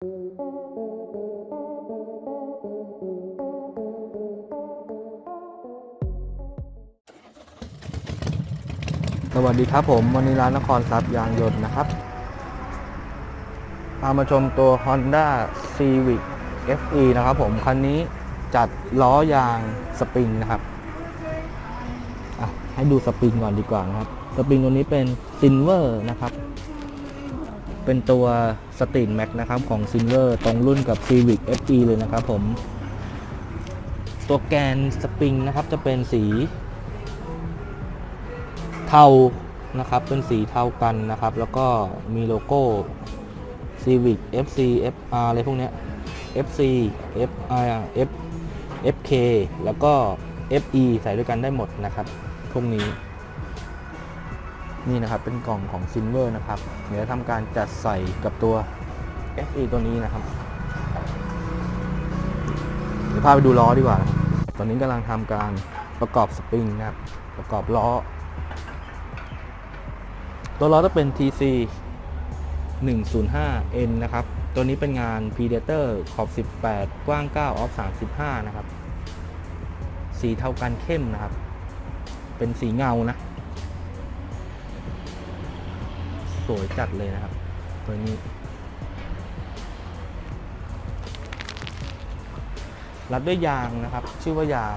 สวัสดีครับผมวันนี้ร้านนครทรัพย์ยางยนต์นะครับพามาชมตัว Honda Civic FE นะครับผม คันนี้จัดล้อยางสปริงนะครับให้ดูสปริงก่อนดีกว่านะครับ สปริงตัวนี้เป็น Silver นะครับ เป็นตัว Street Max นะครับของ Silver ตรงรุ่นกับ Civic FE เลยนะครับผม ตัวแกนสปริงนะครับจะเป็นสี เทานะครับเป็นสีเทากันนะครับ แล้วก็มีโลโก้ Civic FC FR อะไรพวกเนี้ FC FR F FK แล้วก็ FE ใส่ด้วยกันได้หมดนะครับพวกนี้ นี่นะครับเป็นกล่องของ Silver นะครับ เดี๋ยวทำการจัดใส่กับตัว FE ตัวนี้นะครับเดี๋ยวพาไปดูล้อดีกว่านะครับตอนนี้กำลังทำการประกอบสปริงนะครับ ประกอบล้อ ตัวล้อจะเป็น TC 105N นะครับ ตัวนี้เป็นงาน Predator ขอบ 18 กว้าง 9 ออฟ 35 นะครับ สีเท่ากันเข้มนะครับ เป็นสีเงานะ วยจัดเลยนะครับ ตัวนี้ รัดด้วยยางนะครับ ชื่อว่ายาง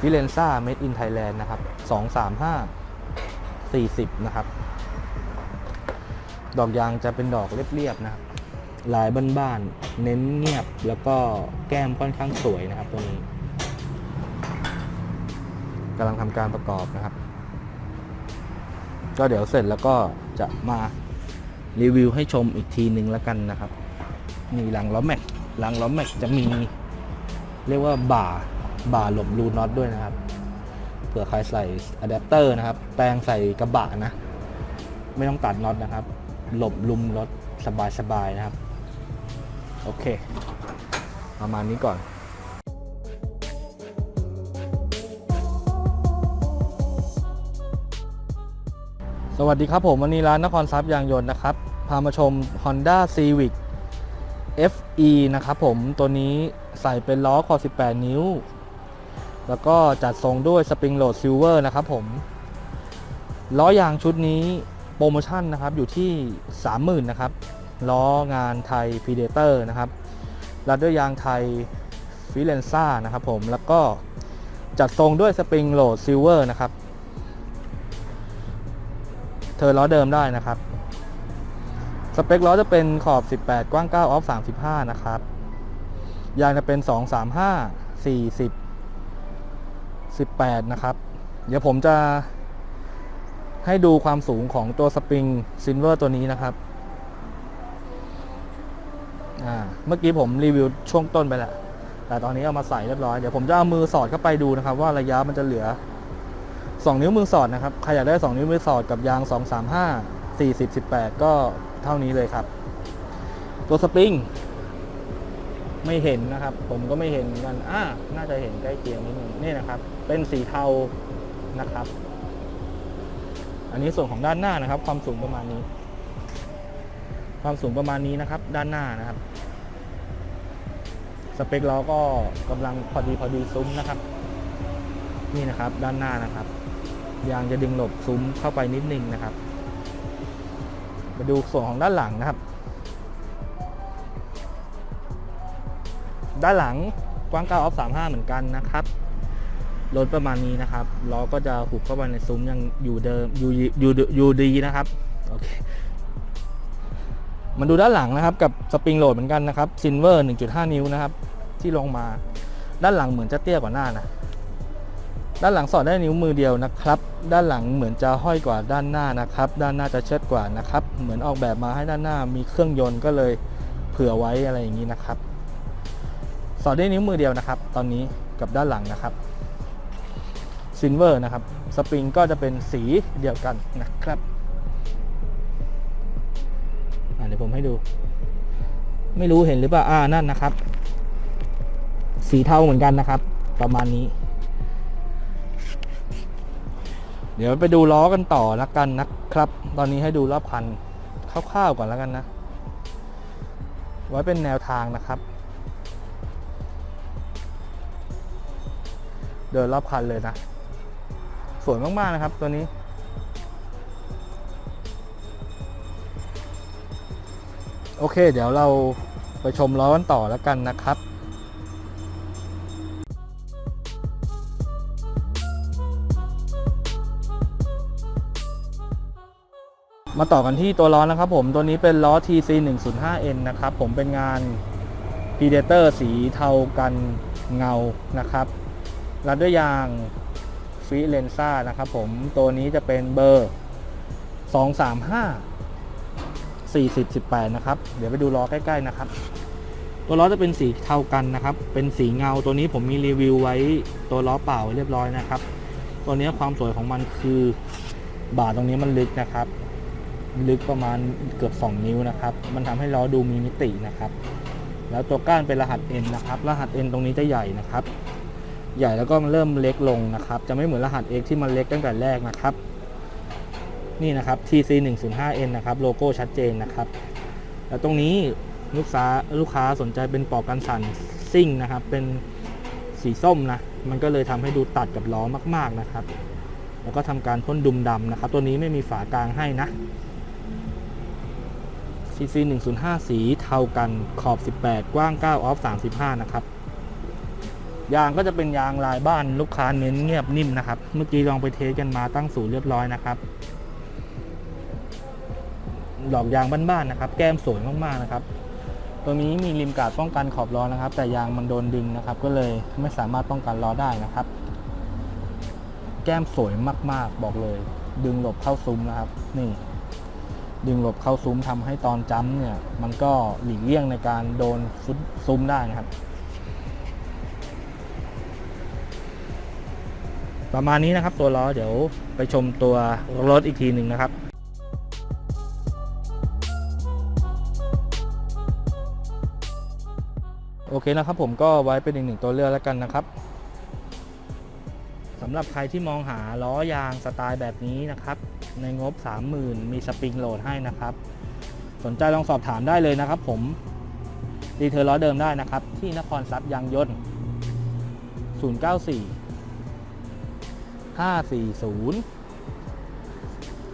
f i l e n z a Made in Thailand นะครับ 235 40 นะครับ ดอกยางจะเป็นดอกเรียบๆนะครับลายบ้านๆเน้นเงียบแล้วก็แก้มค่อนข้างสวยนะครับ ตัวนี้กำลังทำการประกอบนะครับ ก็เดี๋ยวเสร็จแล้วก็จะมา รีวิวให้ชมอีกทีหนึ่งแล้วกันนะครับนี่หลังล้อแม็กหลังล้อแม็กจะมี เรียกว่าบ่าบ่าหลบรูน็อตด้วยนะครับเผื่อใครใส่อะแดปเตอร์นะครับ แปลงใส่กระบะนะ ไม่ต้องตัดน็อตนะครับ หลบลุมรถสบายๆนะครับ โอเค ประมาณนี้ก่อน สวัสดีครับผมวันนี้ร้านนครทรัพย์ยางยนต์นะครับ พามาชม Honda Civic FE นะครับผมตัวนี้ใส่เป็นล้อคอ 18 นิ้ว แล้วก็จัดทรงด้วยสปริงโหลดซิลเวอร์นะครับผม ล้อยางชุดนี้โปรโมชั่นนะครับอยู่ที่ 30,000นะครับ ล้องานไทย Predator นะครับรัดด้วยยางไทยฟิเลนซ่านะครับผมแล้วก็จัดทรงด้วยสปริงโหลดซิลเวอร์นะครับ เธอล้อเดิมได้นะครับ สเปคล้อจะเป็นขอบ 18 กว้าง 9 ออฟ 35 นะครับ ยางจะเป็น 235 40 18 นะครับ เดี๋ยวผมจะให้ดูความสูงของตัวสปริงซินเวอร์ตัวนี้นะครับ เมื่อกี้ผมรีวิวช่วงต้นไปแล้ว แต่ตอนนี้เอามาใส่เรียบร้อย เดี๋ยวผมจะเอามือสอดเข้าไปดูนะครับ ว่าระยะมันจะเหลือ 2 นิ้วมือสอดนะครับใครอยากได้ 2 นิ้วมือสอดกับยาง 235 40 18 ก็เท่านี้เลยครับ ตัวสปริงไม่เห็นนะครับ ผมก็ไม่เห็นกันอ่าน่าจะเห็นใกล้เคียงนิดนึงนี่นะครับ เป็นสีเทานะครับ อันนี้ส่วนของด้านหน้านะครับ ความสูงประมาณนี้ ความสูงประมาณนี้นะครับ ด้านหน้านะครับ สเปคล้อก็กำลังพอดีพอดีซุ้มนะครับ นี่นะครับ ด้านหน้านะครับ ยางจะดึงหลบซุ้มเข้าไปนิดนึงนะครับ มาดูส่วนของด้านหลังนะครับ ด้านหลังกว้าง9ออฟ35 เหมือนกันนะครับรถประมาณนี้นะครับล้อก็จะหุบเข้าไปในซุ้มยังอยู่เดิมอยู่อยู่อยู่ดีนะครับโอเคมาดูด้านหลังนะครับ กับสปริงโหลดเหมือนกันนะครับซินเวอร์ 1.5 นิ้วนะครับ ที่ลงมาด้านหลังเหมือนจะเตี้ยกว่าหน้านะ ด้านหลังสอดได้นิ้วมือเดียวนะครับ ด้านหลังเหมือนจะห้อยกว่าด้านหน้านะครับ ด้านหน้าจะเชิดกว่านะครับ เหมือนออกแบบมาให้ด้านหน้ามีเครื่องยนต์ก็เลยเผื่อไว้อะไรอย่างนี้นะครับ สอดได้นิ้วมือเดียวนะครับ ตอนนี้กับด้านหลังนะครับซินเวอร์นะครับ สปริงก็จะเป็นสีเดียวกันนะครับอะเดี๋ยวผมให้ดู ไม่รู้เห็นหรือเปล่าอ่านั่นนะครับ สีเทาเหมือนกันนะครับ ประมาณนี้ เดี๋ยวไปดูล้อกันต่อล้วกันนะครับ ตอนนี้ให้ดูรอบคันคร่าวๆก่อนแล้วกันนะ ไว้เป็นแนวทางนะครับ เดินรอบคันเลยนะ สวยมากๆนะครับตัวนี้ โอเค เดี๋ยวเราไปชมล้อกันต่อแล้วกันนะครับ มาต่อกันที่ตัวล้อนะครับผมตัวนี้เป็นล้อ TC 105N นะครับผมเป็นงาน Predator สีเทากันเงานะครับรัดด้วยยางฟีเลนซ่านะครับผมตัวนี้จะเป็นเบอร์ 235 40 18 นะครับ เดี๋ยวไปดูล้อใกล้ๆนะครับ ตัวล้อจะเป็นสีเทากันนะครับ เป็นสีเงาตัวนี้ผมมีรีวิวไว้ตัวล้อเปล่าเรียบร้อยนะครับ ตัวนี้ความสวยของมันคือบ่าตรงนี้มันลึกนะครับ ลึกประมาณเกือบ 2 นิ้วนะครับ มันทำให้ล้อดูมีมิตินะครับ แล้วตัวก้านเป็นรหัส N นะครับ รหัส N ตรงนี้จะใหญ่นะครับ ใหญ่แล้วก็มันเริ่มเล็กลงนะครับ จะไม่เหมือนรหัส X ที่มันเล็กตั้งแต่แรกนะครับ นี่นะครับ TC 105N นะครับ โลโก้ชัดเจนนะครับ แล้วตรงนี้ลูกค้าลูกค้าสนใจเป็นปอกกันสั่นซิ่งนะครับ เป็นสีส้มนะ มันก็เลยทำให้ดูตัดกับล้อมาก ๆนะครับ แล้วก็ทำการพ่นดุมดำนะครับ ตัวนี้ไม่มีฝากลางให้นะ CC 105 สีเทากันขอบ 18 กว้าง 9 ออฟ 35 นะครับ ยางก็จะเป็นยางลายบ้านลูกค้าเน้นเงียบนิ่มนะครับ เมื่อกี้ลองไปเทสกันมาตั้งศูนย์เรียบร้อยนะครับดอกยางบ้านๆนะครับ แก้มสวยมากๆนะครับ ตัวนี้มีริมกาดป้องกันขอบล้อนะครับ แต่ยางมันโดนดึงนะครับ ก็เลยไม่สามารถป้องกันล้อได้นะครับ แก้มสวยมากๆ บอกเลย ดึงหลบเข้าซุ้มนะครับ นี่ ดึงหลบเข้าซุ้มทำให้ตอนจัมป์เนี่ย มันก็หลีกเลี่ยงในการโดนฟุตซุ้มได้นะครับ ประมาณนี้นะครับตัวล้อเดี๋ยวไปชมตัวรถอีกทีหนึ่งนะครับโอเคนะครับผมก็ไว้เป็นอีกหนึ่งตัวเลือกแล้วกันนะครับสำหรับใครที่มองหาล้อยางสไตล์แบบนี้นะครับ ในงบ 30,000 มีสปริงโหลดให้นะครับ สนใจลองสอบถามได้เลยนะครับ ผมดีเทลล้อเดิมได้นะครับ ที่นครทรัพย์ยางยนต์ 094 540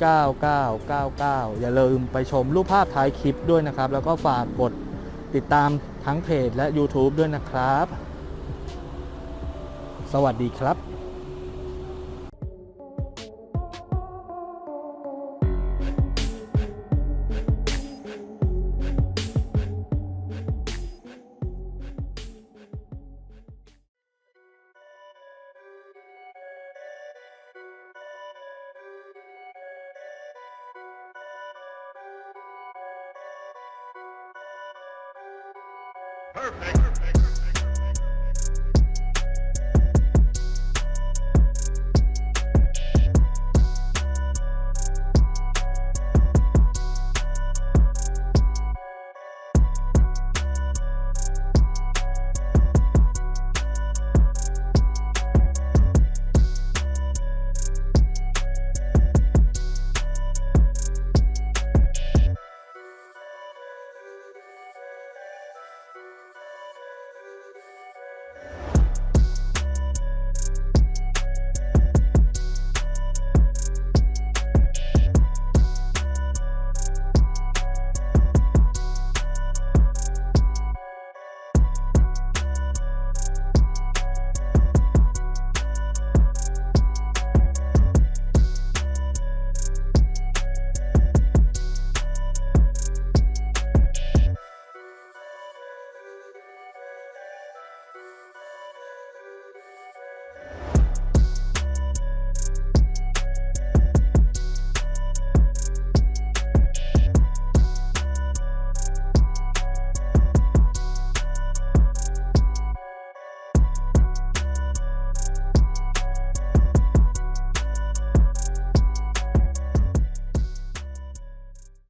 9999 อย่าลืมไปชมรูปภาพท้ายคลิปด้วยนะครับ แล้วก็ฝากกดติดตามทั้งเพจและ YouTube ด้วยนะครับ สวัสดีครับ Perfect. Perfect.